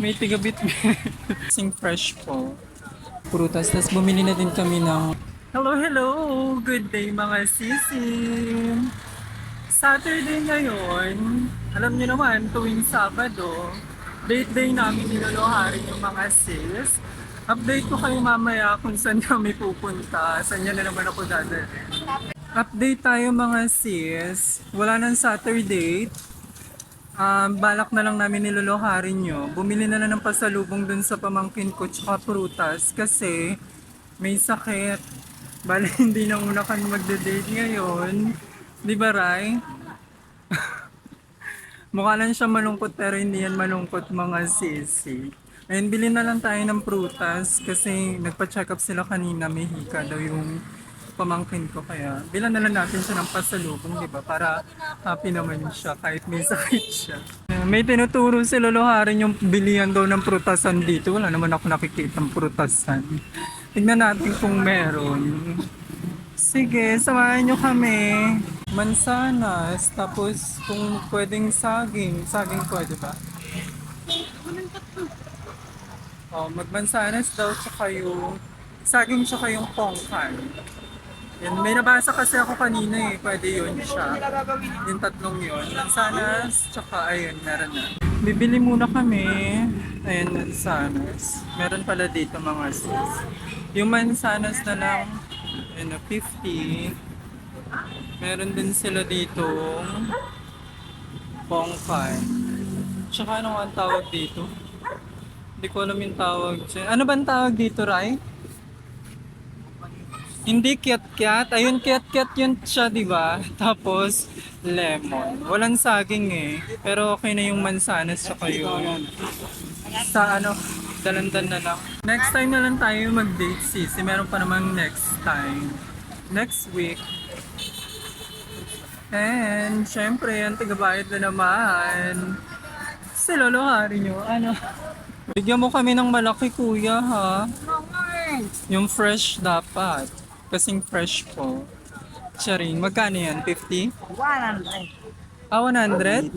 May tigabit. Sing fresh po. Prutas. Tapos bumili na din kami ng... Hello, hello! Good day mga sisim! Saturday ngayon, alam niyo naman, tuwing Sabado, date day namin niloloharin yung mga sis. Update ko kayo mamaya kung saan kami pupunta, saan niya na naman ako dadalhin. Update tayo mga sis. Wala nang Saturday. Um, balak na lang namin niloloharin nyo. Bumili na lang ng pasalubong dun sa pamangkin ko tsaka prutas kasi may sakit. Bali, hindi na muna kami magde-date ngayon. Di ba, Ray? Mukha lang siya malungkot pero hindi yan malungkot mga sisi. Ayun, bilhin na lang tayo ng prutas kasi nagpa-check up sila kanina. May hika daw yung pamangkin ko kaya bilan na lang natin siya ng pasalubong, di ba? Para happy naman siya kahit may sakit siya. May tinuturo si Loloharin yung bilihan daw ng prutasan dito. Wala naman ako nakikita ng prutasan. Tignan natin kung meron. Sige, samahan nyo kami. Mansanas, tapos kung pwedeng saging. Saging pwede ba? Oh, magmansanas daw tsaka yung saging tsaka yung pongkan. Yan, may nabasa kasi ako kanina eh, pwede yun siya. Yung tatlong yun. Mansanas, tsaka ayun, meron na. Bibili muna kami. Ayun, mansanas. Meron pala dito mga sis. Yung mansanas na lang, ayun, 50. Meron din sila dito pongkan. Tsaka ano ang tawag dito? Hindi ko alam yung tawag dyan. Ano ba ang tawag dito, Rai? Hindi kiat-kiat. Ayun, kiat-kiat yun siya, di ba? Tapos, lemon. Walang saging eh. Pero okay na yung mansanas sa yun. Sa ano, dalandan na lang. Next time na lang tayo mag-date sis. Meron pa namang next time. Next week. And, syempre, ang tagabayad na naman. Si Lolo Hari nyo, ano? Bigyan mo kami ng malaki, kuya, ha? Yung fresh dapat. Kasing fresh po. Charing, magkano yan? 50? 100. Ah, 100?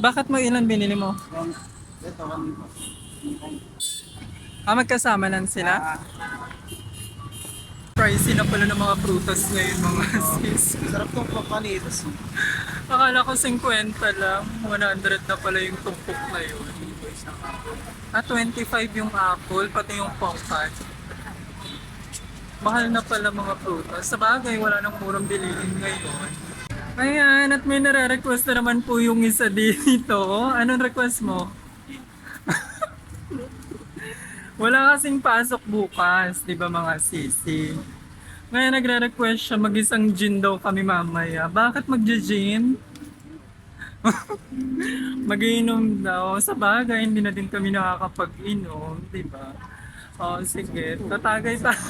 Bakit mo ilan binili mo? Ah, magkasama lang sila? Pricey na pala ng mga prutas ngayon mga sis. Sarap tong papanitos. Akala ko 50 lang. 100 na pala yung tumpok na yun. Ah, 25 yung apple, pati yung pongkat. Mahal na pala mga prutas. Sa bagay, wala nang murang bilihin ngayon. Ayan, at may nare-request na naman po yung isa dito. Anong request mo? Wala kasing pasok bukas, di ba mga sisi? Ngayon nagre-request siya mag-isang gin daw kami mamaya. Bakit mag-gin? Magiinom daw. Sa bagay, hindi na din kami nakakapag-inom, di ba? O, sige. Tatagay tayo.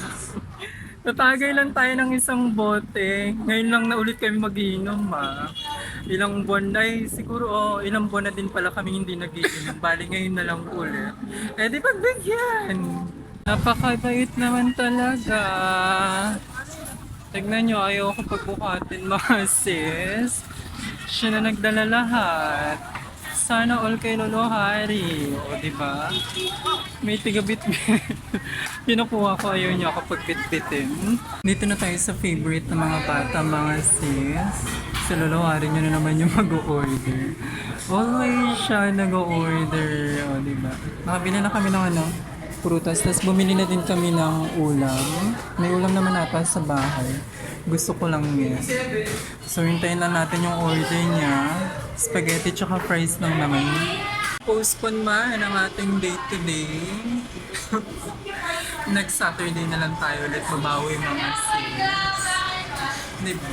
Tatagay lang tayo ng isang bote. Ngayon lang na ulit kami magiinom, ha. Ilang buwan na, eh, siguro, oh, ilang buwan na din pala kami hindi nagiinom. Bali, ngayon na lang ulit. Eh, di pagbigyan. Napakabait naman talaga. Tignan nyo, ayaw ko pagbukatin mga sis. Siya na nagdala lahat. Sana all kay Lolo Hari. O, di ba? May tigabit. Kinukuha ko, ayaw niya ako pagbitbitin. Dito na tayo sa favorite ng mga bata, mga sis. Si Lolo Hari niya na naman yung mag-order. Always siya nag-order. O, di ba? Nakabili na kami ng ano, prutas. Tapos bumili na din kami ng ulam. May ulam naman ata sa bahay. Gusto ko lang yan. So, hintayin lang natin yung order niya. Spaghetti tsaka fries lang naman. Postpone man ang ating date today. Next Saturday na lang tayo ulit babawi mga sis. Diba?